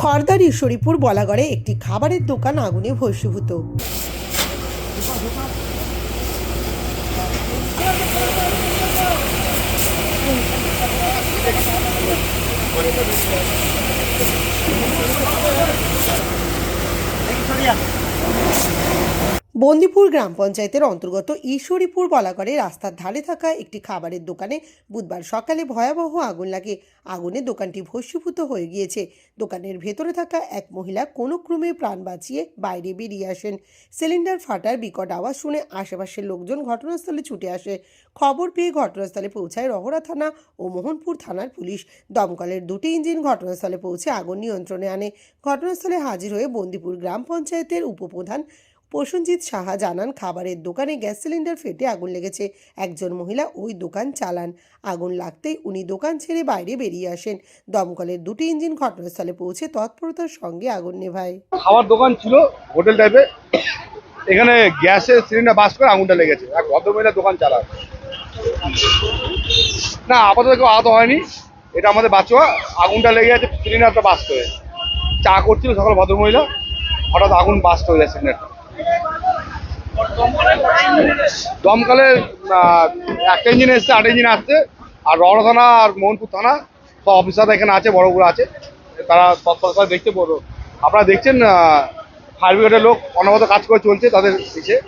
খড়দার ঈশ্বরীপুর বলাগড়ে একটি খাবারের দোকান আগুনে ভস্মীভূত। বন্দিপুর গ্রাম পঞ্চায়েতের অন্তর্গত ঈশ্বরীপুর বলাগড়ে রাস্তার ধারে থাকা একটি খাবারের দোকানে বুধবার সকালে ভয়াবহ আগুন লাগে। আগুনে দোকানটি ভস্মীভূত হয়ে গিয়েছে। দোকানের ভেতরে থাকা এক মহিলা কোনো ক্রমে প্রাণ বাঁচিয়ে বাইরে বেরিয়ে আসেন। সিলিন্ডার ফাটার বিকট আওয়াজ শুনে আশেপাশের লোকজন ঘটনাস্থলে ছুটে আসে। খবর পেয়ে ঘটনাস্থলে পৌঁছায় রহরা থানা ও মোহনপুর থানার পুলিশ। দমকলের দুটি ইঞ্জিন ঘটনাস্থলে পৌঁছে আগুন নিয়ন্ত্রণে আনে। ঘটনাস্থলে হাজির হয়ে বন্দিপুর গ্রাম পঞ্চায়েতের উপপ্রধান প্রসেনজিৎ সাহা জানান, খাবারের দোকানে গ্যাস সিলিন্ডার ফেটে আগুন লেগেছে। একজন মহিলা ওই দোকান চালান। আগুন লাগতেই উনি দোকান ছেড়ে বাইরে বেরিয়ে আসেন। দমকলের দুটি ইঞ্জিন ঘটনাস্থলে পৌঁছে তৎপরতার সঙ্গে আগুন নেভায়। খাবার দোকান ছিল হোটেল টাইপে এখানে গ্যাসের সিলিন্ডার বাস করে আগুনটা লেগেছে। এক ভদ্রমহিলা দোকান চালায় না, আপাতত কেউ আহত হয়নি। এটা আমাদের বাচ্চা আগুনটা লেগে আছে, সিলিন্ডারটা বাস্ট হয়ে। চা করছিল সকাল ভদ্রমহিলা হঠাৎ আগুন বাস্ট হয়ে যায় সিলিন্ডারটা। দমকালে একটা ইঞ্জিন এসছে আট ইঞ্জিন আসছে। আর রওনা থানা আর মোহনপুর থানা সব অফিসাররা এখানে আছে, বড়গুলো আছে। তারা তৎপরতা দেখতে বড়। আপনারা দেখছেন ফায়ার ব্রিগেডের লোক অনবরত কাজ করে চলছে তাদের পিছিয়ে